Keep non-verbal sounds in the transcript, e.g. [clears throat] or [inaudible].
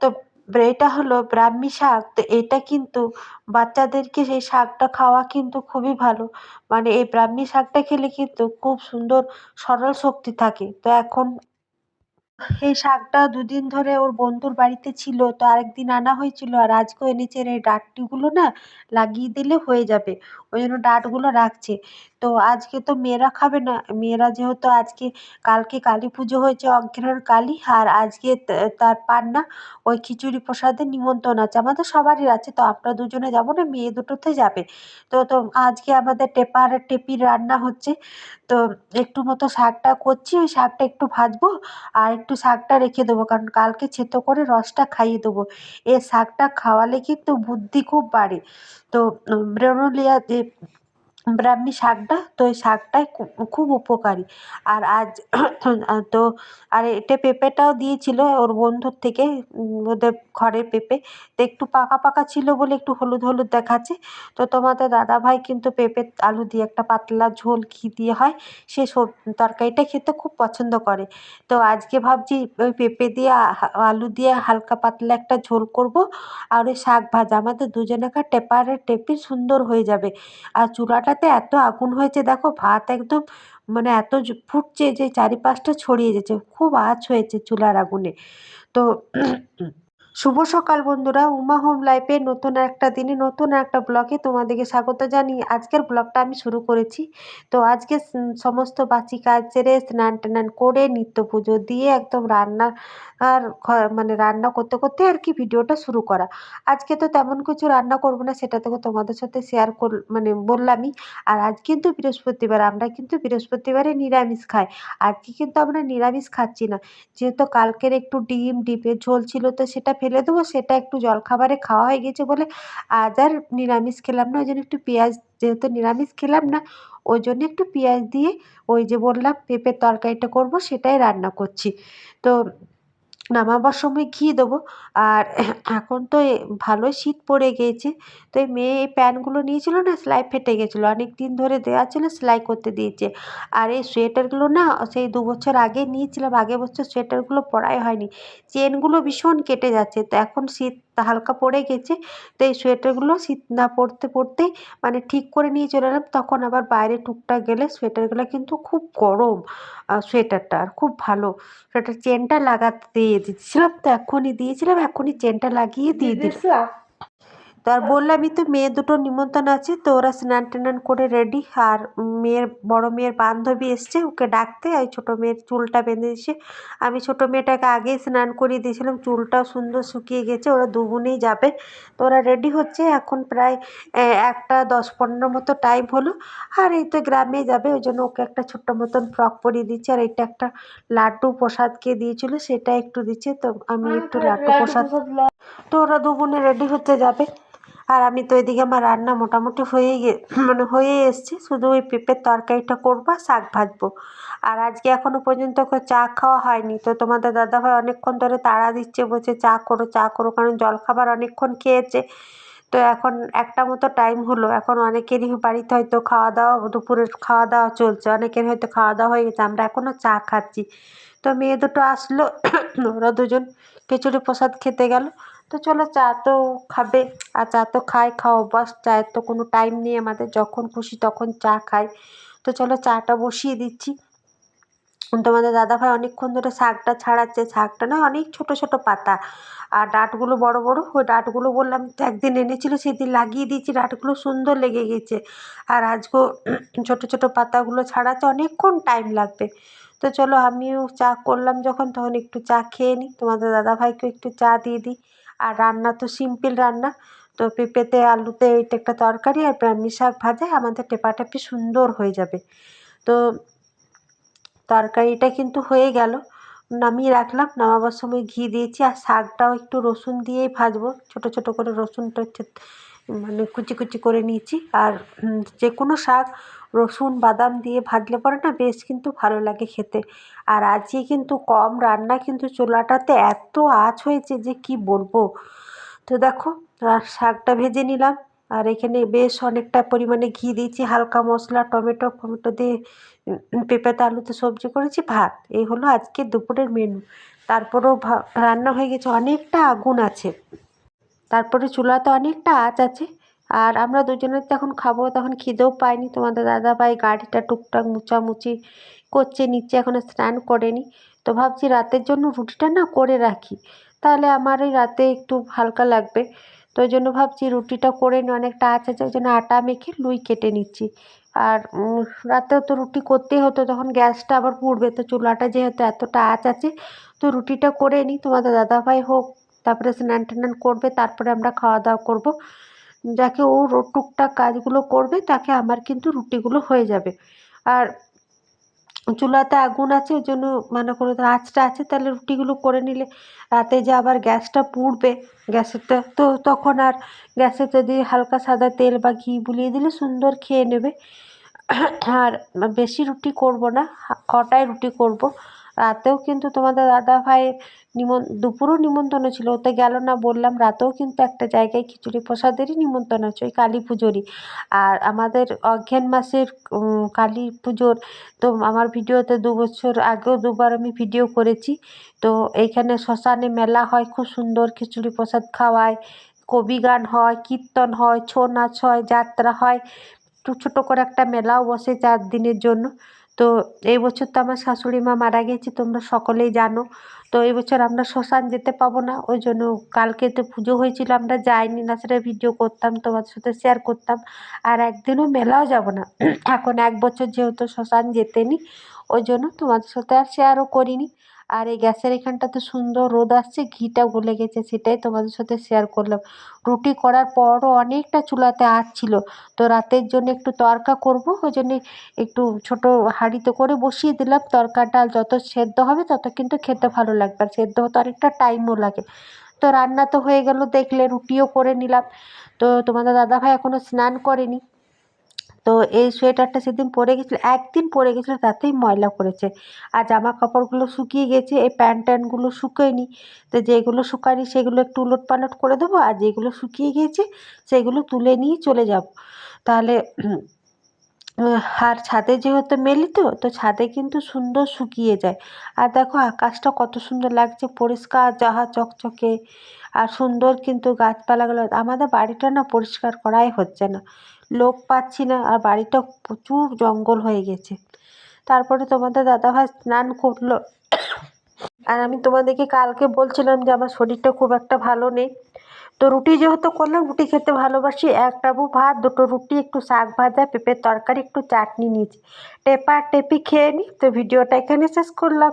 তো এটা হলো ব্রাহ্মী শাক। তো এটা কিন্তু বাচ্চাদেরকে সেই শাকটা খাওয়া কিন্তু খুবই ভালো। মানে এই ব্রাহ্মী শাকটা খেলে কিন্তু খুব সুন্দর সরল শক্তি থাকে। তো এখন এই শাকটা দুদিন ধরে ওর বন্ধুর বাড়িতে ছিল। তো আরেকদিন আনা হয়েছিল। আর আজকেও এনেছে। এই ডাঁটিগুলো না লাগিয়ে দিলে হয়ে যাবে। ওই জন্য ডাঁটগুলো রাখছে। তো আজকে তো মেয়েরা খাবে না। মেয়েরা যেহেতু আজকে, কালকে কালী পুজো হয়েছে অজ্ঞানের কালী আর আজকে তার পান্না, ওই খিচুড়ি প্রসাদের নিমন্ত্রণ আছে। আমাদের সবারই আছে, তো আমরা দুজনে যাব না, মেয়ে দুটোতে যাবে। তো তো আজকে আমাদের টেপার, টেপির রান্না হচ্ছে। তো একটু মতো শাকটা করছি, ওই শাকটা একটু ভাজবো আর একটু শাকটা রেখে দেবো, কারণ কালকে ছেতো করে রসটা খাইয়ে দেবো। এ শাকটা খাওয়ালে কিন্তু বুদ্ধি খুব বাড়ে। তো ব্রেনোলিয়া যে ব্রাহ্মী শাকটা, তো ওই শাকটাই খুব উপকারী। আর আজ [clears throat] তো, আর এটা পেঁপেটাও দিয়েছিল ওর বন্ধুর থেকে ওদের ঘরের পেঁপে। তো একটু পাকা পাকা ছিল বলে একটু হলুদ হলুদ দেখাচ্ছে। তো তোমাদের দাদাভাই কিন্তু পেঁপে আলু দিয়ে একটা পাতলা ঝোল ঘি দিয়ে হয়, সে সব তরকারিটা খেতে খুব পছন্দ করে। তো আজকে ভাবছি ওই পেঁপে দিয়ে আলু দিয়ে হালকা পাতলা একটা ঝোল করব, আর ওই শাক ভাজা। আমাদের দুজনাকার টেপারে টেপি সুন্দর হয়ে যাবে। আর চুলাটাতে এত আগুন হয়েছে, দেখো ভাত একদম মানে এত ফুটছে যে চারিপাশটা ছড়িয়ে যাচ্ছে, খুব আঁচ হয়েছে চুলার আগুনে। তো শুভ সকাল বন্ধুরা, উমা হোম লাইফে নতুন একটা দিনে, নতুন একটা ব্লগে তোমাদেরকে স্বাগত জানিয়ে আজকের ব্লগটা আমি শুরু করেছি। তো আজকে সমস্ত বাসি কাজ সেরে স্নান টান করে নিত্য পুজো দিয়ে একদম রান্না আর মানে রান্না করতে করতে আর কি ভিডিওটা শুরু করা। আজকে তো তেমন কিছু রান্না করব না, সেটা থেকে তোমাদের সাথে শেয়ার কর মানে বললামই। আর আজ কিন্তু বৃহস্পতিবার, আমরা কিন্তু বৃহস্পতিবারে নিরামিষ খাই। আজকে কিন্তু আমরা নিরামিষ খাচ্ছি না। যেহেতু কালকের একটু ডিম ডিমের ঝোল ছিল, তো সেটা ফেলে দেবো, সেটা একটু জলখাবারে খাওয়া হয়ে গেছে বলে আজ আর নিরামিষ খেলাম না, ওই জন্য একটু পেঁয়াজ, যেহেতু নিরামিষ খেলাম না, ওই জন্য একটু পেঁয়াজ দিয়ে ওই যে বললাম পেঁপের তরকারিটা করব, সেটাই রান্না করছি। তো নামাবার সময় ঘি দেবো। আর এখন তো ভালোই শীত পড়ে গিয়েছে। তো এই মেয়ে এই প্যান্টগুলো নিয়েছিল না, সেলাই ফেটে গেছিল অনেক দিন ধরে দেওয়া ছিল, সেলাই করতে দিয়েছে। আর এই সোয়েটারগুলো না, সেই দু বছর আগে নিয়েছিলাম আগে বছর সোয়েটারগুলো পরাই হয়নি। চেনগুলো ভীষণ কেটে যাচ্ছে। তো এখন শীত হালকা পড়ে গেছে। তো এই সোয়েটারগুলো শীত না পড়তে পড়তেই মানে ঠিক করে নিয়ে চলে এলাম। তখন আবার বাইরে টুকটাক গেলে সোয়েটারগুলো কিন্তু খুব গরম সোয়েটারটা আর খুব ভালো। সোয়েটার চেনটা লাগাতে দিয়ে দিচ্ছিলাম তো এখনই দিয়েছিলাম এখনই চেনটা লাগিয়ে দিয়ে দিলাম। তো আর বললামই তো মেয়ে দুটো নিমন্ত্রণ আছে তো ওরা স্নান টান করে রেডি আর মেয়ের বড় মেয়ের বান্ধবী এসছে ওকে ডাকতে আর ছোটো মেয়ের চুলটা বেঁধে দিয়েছে। আমি ছোটো মেয়েটাকে আগেই স্নান করিয়ে দিয়েছিলাম চুলটাও সুন্দর শুকিয়ে গেছে ওরা দুগুনেই যাবে। তো ওরা রেডি হচ্ছে এখন প্রায় একটা দশ পনেরো মতো টাইম হলো আর এই তো গ্রামে যাবে ওই জন্য ওকে একটা ছোট্ট মতন ফ্রক পরিয়ে দিচ্ছে আর এটা একটা লাড্ডু প্রসাদকে দিয়েছিল সেটা একটু দিচ্ছে তো আমি একটু লাড্ডু প্রসাদ তো ওরা দুগুনে রেডি হতে যাবে। আর আমি তো এদিকে আমার রান্না মোটামুটি হয়েই গে মানে হয়ে এসছে। শুধু ওই পেঁপের তরকারিটা করব আর শাক ভাজবো। আর আজকে এখনও পর্যন্ত চা খাওয়া হয়নি। তো তোমাদের দাদাভাই অনেকক্ষণ ধরে তাড়া দিচ্ছে, বলছে চা করো চা করো, কারণ জলখাবার অনেকক্ষণ খেয়েছে। তো এখন একটা মতো টাইম হলো। এখন অনেকেরই বাড়িতে হয়তো খাওয়া দাওয়া, দুপুরের খাওয়া দাওয়া চলছে। অনেকের হয়তো খাওয়া দাওয়া হয়ে গেছে। আমরা এখনও চা খাচ্ছি। তো মেয়ে দুটো আসলো, ওরা দুজন খিচুড়ি প্রসাদ খেতে গেল। তো চলো চা তো খাবে, আর চা তো খায় খাও অভ্যাস, চায়ের তো কোনো টাইম নেই আমাদের, যখন খুশি তখন চা খাই। তো চলো চাটা বসিয়ে দিচ্ছি। তোমাদের দাদাভাই অনেকক্ষণ ধরে শাকটা ছাড়াচ্ছে, শাকটা নয়, অনেক ছোট ছোট পাতা। আর ডাঁটগুলো বড় বড়, ওই ডাঁটগুলো বললাম একদিন এনেছিল, সেদিন লাগিয়ে দিয়েছি, ডাঁটগুলো সুন্দর লেগে গেছে। আর আজকেও ছোট ছোট পাতাগুলো ছাড়াতে অনেকক্ষণ টাইম লাগবে। তো চলো আমিও চা করলাম যখন, তখন একটু চা খেয়ে নিই তোমাদের দাদাভাইকেও একটু চা দিয়ে দিই। আর রান্না তো সিম্পল রান্না। তো পেঁপেতে, আলুতে এইটা একটা তরকারি আর ব্রাহ্মী শাক ভাজা, আমাদের টেপাটেপি সুন্দর হয়ে যাবে। তো তরকারিটা কিন্তু হয়ে গেল। নামিয়ে রাখলাম, নামাবার সময় ঘি দিয়েছি আর শাকটাও একটু রসুন দিয়েই ভাজবো। ছোটো ছোটো করে রসুনটা হচ্ছে মানে কুচি কুচি করে নিয়েছি। আর যে কোনো শাক, রসুন, বাদাম দিয়ে ভাজলে পরে না বেশ কিন্তু ভালো লাগে খেতে। আর আজকে কিন্তু কম রান্না কিন্তু চুলাটাতে এত আঁচ হয়েছে যে কি বলব? তো দেখো শাকটা ভেজে নিলাম। আর এখানে বেশ অনেকটা পরিমাণে ঘি দিয়েছি, হালকা মশলা, টমেটো, ফমেটো দিয়ে পেঁপেতে, আলুতে সবজি করেছি, ভাত। এই হলো আজকে দুপুরের মেনু তারপরেও রান্না হয়ে গেছে, অনেকটা আগুন আছে। তারপরে চুলাতে অনেকটা আঁচ আছে। আর আমরা দুজনে তো এখন খাব, তখন খিদেও পাইনি। তোমাদের দাদা ভাই গাড়িটা টুকটাক মুছামুছি করছে, নিচে এখনও স্নান করেনি। তো ভাবছি রাতের জন্য রুটিটা না করে রাখি। তাহলে আমার এই রাতে একটু হালকা লাগবে। তো ওই জন্য ভাবছি রুটিটা করে নিই, অনেকটা আঁচ আছে, ওই জন্য আটা মেখে লুই কেটে নিচ্ছি। আর রাতেও তো রুটি করতেই হতো, তখন গ্যাসটা আবার পুড়বে। তো চুলাটা যেহেতু এতটা আঁচ আছে, তো রুটিটা করে নিই। তোমাদের দাদাভাই হোক তারপরে স্নান টান করবে, তারপরে আমরা খাওয়া দাওয়া করব। যাকে ও টুকটাক কাজগুলো করবে, তাকে আমার কিন্তু রুটিগুলো হয়ে যাবে। আর চুলাতে আগুন আছে, ওই জন্য মানে করো আঁচটা আছে, তাহলে রুটিগুলো করে নিলে রাতে যে আবার গ্যাসটা পুড়বে, গ্যাসেরটা, তো তখন আর গ্যাসে যদি হালকা সাদা তেল বা ঘি বুলিয়ে দিলে সুন্দর খেয়ে নেবে। আর বেশি রুটি করব না কটাই রুটি করব? রাতেও কিন্তু তোমাদের দাদা ভাইয়ের নিমন, দুপুরও নিমন্ত্রণ ছিল। ওতে গেল না বললাম, রাতেও কিন্তু একটা জায়গায় খিচুড়ি প্রসাদেরই নিমন্ত্রণ আছে, ওই কালী পুজোরই। আর আমাদের অজ্ঞান মাসের কালী পুজোর তো আমার ভিডিওতে দু বছর আগেও দুবার আমি ভিডিও করেছি। তো এইখানে শ্মশানে মেলা হয়, খুব সুন্দর খিচুড়ি প্রসাদ খাওয়ায়। কবি গান হয়, কীর্তন হয়, ছৌ নাচ হয়, যাত্রা হয়। ছোটো করে একটা মেলাও বসে চার দিনের জন্য। তো এই বছর তো আমার শাশুড়ি মা মারা গেছে, তোমরা সকলেই জানো। তো এই বছর আমরা শ্মশান যেতে পাবো না, ওই জন্য কালকে তো পুজো হয়েছিল, আমরা যাইনি, না সেটা ভিডিও করতাম, তোমাদের সাথে শেয়ার করতাম। আর একদিনও মেলাও যাব না। এখন এক বছর যেহেতু শ্মশান যেতেনি, ওই জন্য তোমাদের সাথে আর শেয়ারও করিনি। আর এই গ্যাসের এখানটাতে সুন্দর রোদ আসছে ঘিটা গলে গেছে, সেটাই তোমাদের সাথে শেয়ার করলাম। রুটি করার পরও অনেকটা চুলাতে আঁচ ছিল, তো রাতের জন্য একটু তরকা করব, ওই জন্যে একটু ছোটো হাঁড়িতে করে বসিয়ে দিলাম। তরকাটা যত সেদ্ধ হবে তত কিন্তু খেতে ভালো লাগবে, আর সেদ্ধ হতে অনেকটা টাইমও লাগে। তো রান্না তো হয়ে গেল, দেখলে রুটিও করে নিলাম। তো তোমাদের দাদাভাই এখনও স্নান করেনি। তো এই সোয়েটারটা সেদিন পরে গেছিল, একদিন পরে গেছিল, তাতেই ময়লা করেছে আর জামা কাপড়গুলো শুকিয়ে গেছে, এই প্যান্ট ট্যান্টগুলো শুকোয়নি। তো যেগুলো শুকায়নি সেগুলো একটু উলট পালট করে দেবো, আর যেগুলো শুকিয়ে গিয়েছে সেগুলো তুলে নিয়ে চলে যাব। তাহলে আর ছাদে যেহেতু মেলি তো তো ছাদে কিন্তু সুন্দর শুকিয়ে যায়। আর দেখো আকাশটা কত সুন্দর লাগছে, পরিষ্কার, যাহা চকচকে, আর সুন্দর কিন্তু গাছপালাগুলো। আমাদের বাড়িটা না পরিষ্কার করাই হচ্ছে না। লোক পাচ্ছি না, আর বাড়িটা প্রচুর জঙ্গল হয়ে গেছে। তারপরে তোমাদের দাদাভাই স্নান করল। আর আমি তোমাদেরকে কালকে বলছিলাম যে আমার শরীরটা খুব একটা ভালো নেই। তো রুটি যেহেতু করলাম, রুটি খেতে ভালোবাসি। এক টাবু ভাত, দুটো রুটি, একটু শাক ভাজা, পেঁপের তরকারি, একটু চাটনি নিয়েছি। টেপা টেপি খেয়ে নিই তো ভিডিওটা এখানে শেষ করলাম।